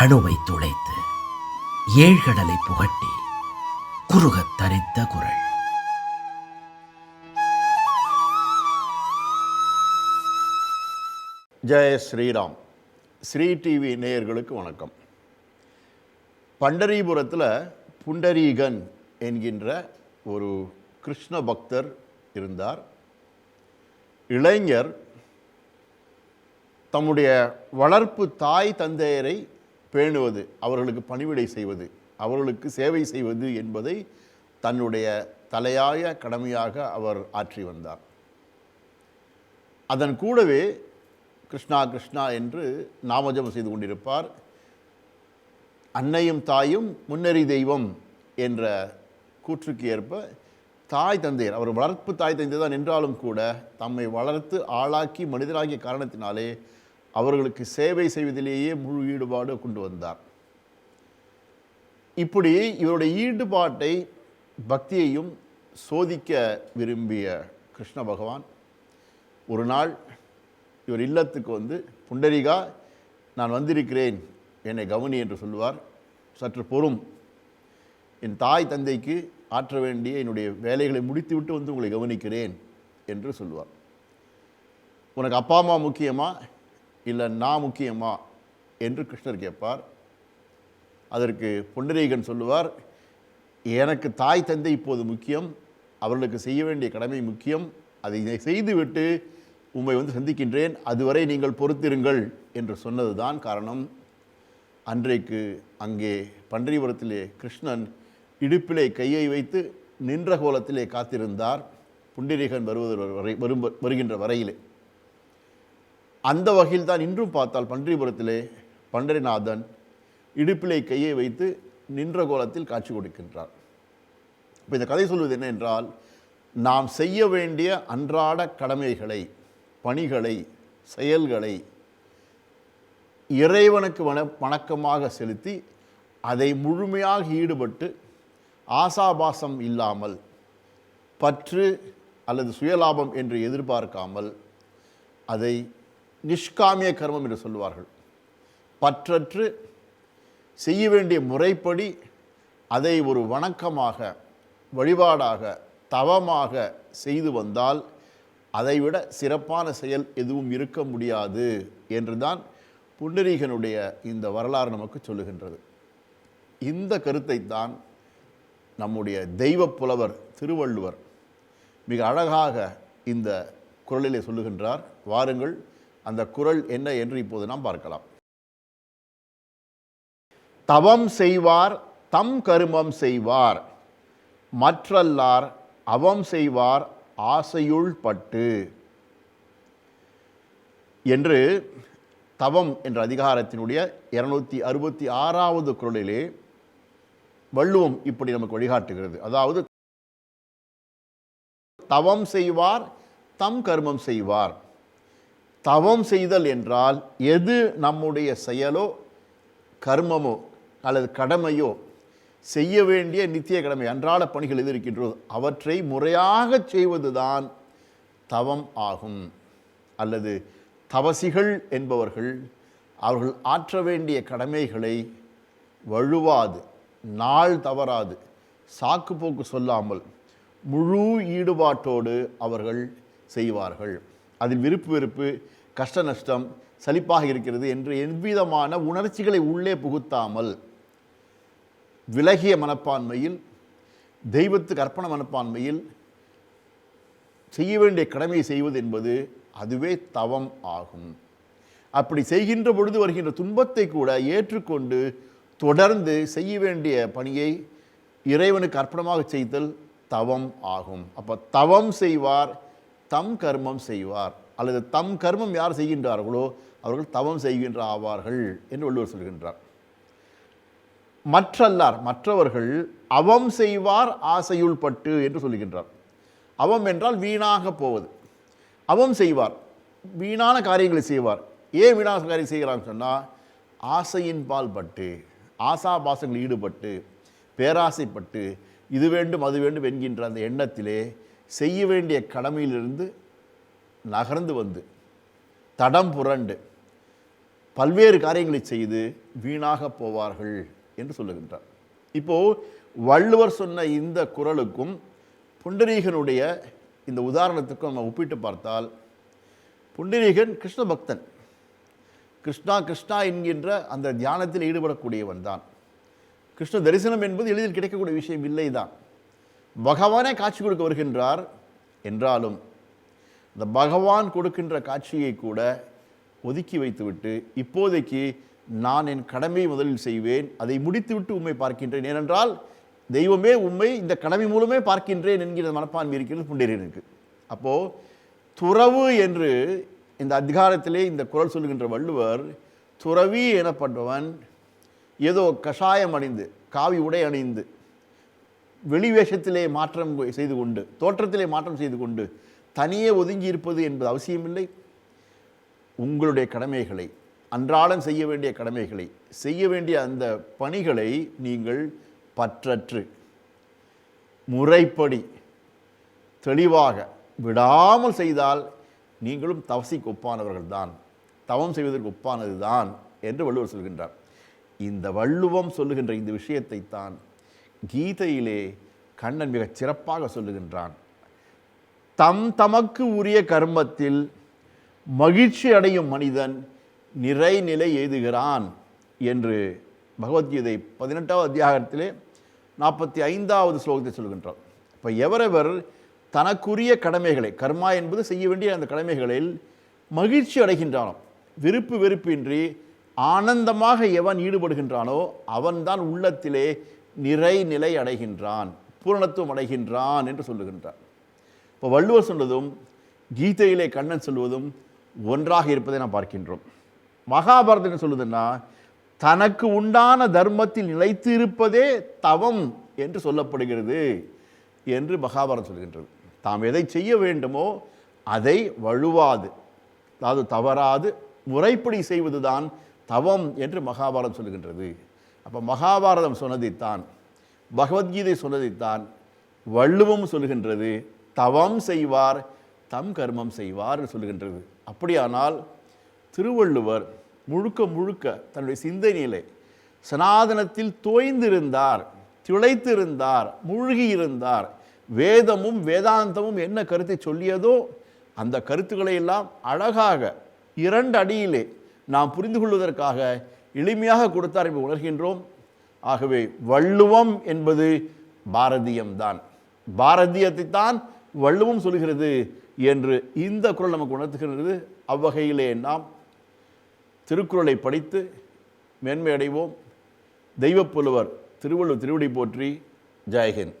அணுவை துளைத்து ஏழ்கடலை புகட்டி குறுகத் தரித்த குரல். ஜெய ஸ்ரீராம். ஸ்ரீ டிவி நேயர்களுக்கு வணக்கம். பண்டரிபுரத்தில் புண்டரீகன் என்கின்ற ஒரு கிருஷ்ண பக்தர் இருந்தார். இளைஞர் தம்முடைய வளர்ப்பு தாய் தந்தையரை பேணுவது அவர்களுக்கு பணிவிடை செய்வது அவர்களுக்கு சேவை செய்வது என்பதை தன்னுடைய தலையாய கடமையாக அவர் ஆற்றி வந்தார். அதன் கூடவே கிருஷ்ணா கிருஷ்ணா என்று நாமஜபம் செய்து கொண்டிருப்பார். அன்னையும் தாயும் முன்னறி தெய்வம் என்ற கூற்றுக்கு ஏற்ப தாய் தந்தையர் அவர் வளர்ப்பு தாய் தந்தை தான் என்றாலும் கூட தம்மை வளர்த்து ஆளாக்கி மனிதராகிய காரணத்தினாலே அவர்களுக்கு சேவை செய்வதிலேயே முழு ஈடுபாடு கொண்டு வந்தார். இப்படி இவருடைய ஈடுபாட்டை பக்தியையும் சோதிக்க விரும்பிய கிருஷ்ண பகவான் ஒரு நாள் இவர் இல்லத்துக்கு வந்து புண்டரிகா நான் வந்திருக்கிறேன் என்னை கவனி என்று சொல்லுவார். சற்று பொறும். என் தாய் தந்தைக்கு ஆற்ற வேண்டிய என்னுடைய வேலைகளை முடித்துவிட்டு வந்து உங்களை கவனிக்கிறேன் என்று சொல்லுவார். உனக்கு அப்பா அம்மா முக்கியமாக இல்லை நான் முக்கியமா என்று கிருஷ்ணர் கேட்பார். அதற்கு பொண்டரீகன் சொல்லுவார் எனக்கு தாய் தந்தை இப்போது முக்கியம் அவர்களுக்கு செய்ய வேண்டிய கடமை முக்கியம் அதை இதை செய்துவிட்டு உம்மை வந்து சந்திக்கின்றேன் அதுவரை நீங்கள் பொறுத்திருங்கள் என்று சொன்னதுதான் காரணம். அன்றைக்கு அங்கே பன்றிபுரத்திலே கிருஷ்ணன் இடுப்பிலே கையை வைத்து நின்ற கோலத்திலே காத்திருந்தார். புண்டிரீகன் வருவது வரை வரும் வருகின்ற வரையிலே. அந்த வகையில் தான் இன்றும் பார்த்தால் பன்றிபுரத்திலே பண்டரிநாதன் இடுப்பிலே கையை வைத்து நின்ற கோலத்தில் காட்சி கொடுக்கின்றார். இப்போ இந்த கதை சொல்வது என்ன என்றால் நாம் செய்ய வேண்டிய அன்றாட கடமைகளை பணிகளை செயல்களை இறைவனுக்கு வண வணக்கமாக செலுத்தி அதை முழுமையாக ஈடுபட்டு ஆசாபாசம் இல்லாமல் பற்று அல்லது சுயலாபம் என்று எதிர்பார்க்காமல் அதை நிஷ்காமிய கர்மம் என்று சொல்லுவார்கள். பற்றற்று செய்ய வேண்டிய முறைப்படி அதை ஒரு வணக்கமாக வழிபாடாக தவமாக செய்து வந்தால் அதைவிட சிறப்பான செயல் எதுவும் இருக்க முடியாது என்றுதான் புண்டரீகனுடைய இந்த வரலாறு நமக்கு சொல்லுகின்றது. இந்த கருத்தை தான் நம்முடைய தெய்வப் புலவர் திருவள்ளுவர் மிக அழகாக இந்த குரலிலே சொல்லுகின்றார். வாருங்கள் அந்த குரல் என்ன என்று இப்போது நாம் பார்க்கலாம். தவம் செய்வார் தம் கருமம் செய்வார் மற்றல்லார் அவம் செய்வார் ஆசையுள் பட்டு. என்று தவம் என்ற அதிகாரத்தினுடைய இருநூத்தி அறுபத்தி ஆறாவது குரலிலே வள்ளுவம் இப்படி நமக்கு வழிகாட்டுகிறது. அதாவது தவம் செய்வார் தம் கர்மம் செய்வார். தவம் செய்தல் என்றால் எது நம்முடைய செயலோ கர்மமோ அல்லது கடமையோ செய்ய வேண்டிய நித்திய கடமை அன்றாட பணிகள் எது இருக்கின்றதோ அவற்றை முறையாக செய்வதுதான் தவம் ஆகும். அல்லது தவசிகள் என்பவர்கள் அவர்கள் ஆற்ற வேண்டிய கடமைகளை வழுவாது நாள் தவறாது. சாக்கு போக்கு சொல்லாமல் முழு ஈடுபாட்டோடு அவர்கள் செய்வார்கள். அதில் விருப்பு வெறுப்பு கஷ்ட நஷ்டம் சலிப்பாக இருக்கிறது என்று எவ்விதமான உணர்ச்சிகளை உள்ளே புகுத்தாமல் விலகிய மனப்பான்மையில் தெய்வத்துக்கு அர்ப்பண மனப்பான்மையில் செய்ய வேண்டிய கடமையை செய்வது என்பது அதுவே தவம் ஆகும். அப்படி செய்கின்ற பொழுது வருகின்ற துன்பத்தை கூட ஏற்றுக்கொண்டு தொடர்ந்து செய்ய வேண்டிய பணியை இறைவனுக்கு அர்ப்பணமாக செய்தல் தவம் ஆகும். அப்போ தவம் செய்வார் தம் கர்மம் செய்வார். அல்லது தம் கர்மம் யார் செய்கின்றார்களோ அவர்கள் தவம் செய்கின்ற ஆவார்கள் என்று வள்ளுவர் சொல்கின்றார். மற்றல்லார் மற்றவர்கள் அவம் செய்வார் ஆசையுள் பட்டு என்று சொல்கின்றார். அவம் என்றால் வீணாக போவது. அவம் செய்வார் வீணான காரியங்களை செய்வார். ஏன் வீணான காரியம் செய்கிறான்னு சொன்னால் ஆசையின் பால் பட்டு ஆசாபாசங்களில் ஈடுபட்டு பேராசைப்பட்டு இது வேண்டும் அது வேண்டும் என்கின்ற அந்த எண்ணத்திலே செய்ய வேண்டிய கடமையிலிருந்து நகர்ந்து வந்து தடம் புரண்டு பல்வேறு காரியங்களை செய்து வீணாக போவார்கள் என்று சொல்லுகின்றார். இப்போது வள்ளுவர் சொன்ன இந்த குரலுக்கும் புண்டரீகனுடைய இந்த உதாரணத்துக்கும் நம்ம ஒப்பிட்டு பார்த்தால் புண்டரீகன் கிருஷ்ண பக்தன். கிருஷ்ணா கிருஷ்ணா என்கின்ற அந்த தியானத்தில் ஈடுபடக்கூடியவன் தான் கிருஷ்ண தரிசனம் என்பது எளிதில் கிடைக்கக்கூடிய விஷயம் இல்லை தான் பகவானே காட்சி கொடுக்க வருகின்றார் என்றாலும் இந்த பகவான் கொடுக்கின்ற காட்சியை கூட ஒதுக்கி வைத்துவிட்டு இப்போதைக்கு நான் என் கடமையை முதலில் செய்வேன் அதை முடித்துவிட்டு உண்மை பார்க்கின்றேன். ஏனென்றால் தெய்வமே உண்மை இந்த கடமை மூலமே பார்க்கின்றேன் என்கிற மனப்பான்மை இருக்கிறது புண்டரீகனுக்கு அப்போது துறவு என்று இந்த அதிகாரத்திலே இந்த குரல் சொல்லுகின்ற வள்ளுவர் துறவி எனப்பட்டவன் ஏதோ கஷாயம் அணிந்து காவி உடை அணிந்து வெளி வேஷத்திலே மாற்றம் செய்து கொண்டு தோற்றத்திலே மாற்றம் செய்து கொண்டு தனியே ஒதுங்கி இருப்பது என்பது அவசியமில்லை. உங்களுடைய கடமைகளை அன்றாடம் செய்ய வேண்டிய கடமைகளை செய்ய வேண்டிய அந்த பணிகளை நீங்கள் பற்றற்று முறைப்படி தெளிவாக விடாமல் செய்தால் நீங்களும் தவசிக்கு ஒப்பானவர்கள் தான் தவம் செய்வதற்கு ஒப்பானது தான் என்று வள்ளுவர் சொல்கின்றார். இந்த வள்ளுவம் சொல்லுகின்ற இந்த விஷயத்தை தான் கீதையிலே கண்ணன் மிகச் சிறப்பாக சொல்லுகின்றான். தம் தமக்கு உரிய கர்மத்தில் மகிழ்ச்சி அடையும் மனிதன் நிறைநிலை எய்துகிறான் என்று பகவத்கீதை பதினெட்டாவது அத்தியாகத்திலே நாற்பத்தி ஐந்தாவது ஸ்லோகத்தை சொல்கின்றார் இப்போ எவரெவர் தனக்குரிய கடமைகளை கர்மா என்பது செய்ய வேண்டிய அந்த கடமைகளில் மகிழ்ச்சி அடைகின்றானோ விருப்பு வெறுப்பின்றி ஆனந்தமாக எவன் ஈடுபடுகின்றானோ அவன்தான் உள்ளத்திலே நிறைநிலை அடைகின்றான் பூரணத்துவம் அடைகின்றான் என்று சொல்லுகின்றார். இப்போ வள்ளுவர் சொன்னதும் கீதையிலே கண்ணன் சொல்வதும் ஒன்றாக இருப்பதை நாம் பார்க்கின்றோம். மகாபாரதம் என்ன சொல்லுதுன்னா தனக்கு உண்டான தர்மத்தில் நிலைத்து இருப்பதே தவம் என்று சொல்லப்படுகிறது என்று மகாபாரதம் சொல்கின்றது. தாம் எதை செய்ய வேண்டுமோ அதை வழுவாது. அதாவது தவறாது முறைப்படி செய்வதுதான் தவம் என்று மகாபாரதம் சொல்கின்றது. அப்போ மகாபாரதம் சொன்னதைத்தான் பகவத்கீதை சொன்னதைத்தான் வள்ளுவம் சொல்கின்றது தவம் செய்வார் தம் கர்மம் செய்வார் என்று சொல்கின்றது அப்படியானால் திருவள்ளுவர் முழுக்க முழுக்க தன்னுடைய சிந்தனையிலே சனாதனத்தில் தோய்ந்திருந்தார் திளைத்திருந்தார் மூழ்கியிருந்தார் வேதமும் வேதாந்தமும் என்ன கருத்தை சொல்லியதோ அந்த கருத்துக்களை எல்லாம் அழகாக இரண்டு அடியிலே நாம் புரிந்து கொள்வதற்காக எளிமையாக கொடுத்தார் இப்போ உணர்கின்றோம். ஆகவே வள்ளுவம் என்பது பாரதியம்தான். பாரதியத்தை தான் வள்ளுவம் சொல்கிறது என்று இந்த குரல் நமக்கு உணர்த்துகிறது அவ்வகையிலே நாம் திருக்குறளை படித்து மேன்மையடைவோம். தெய்வப்புலவர் திருவள்ளுவர் திருவடி போற்றி. ஜெயஹிந்த்.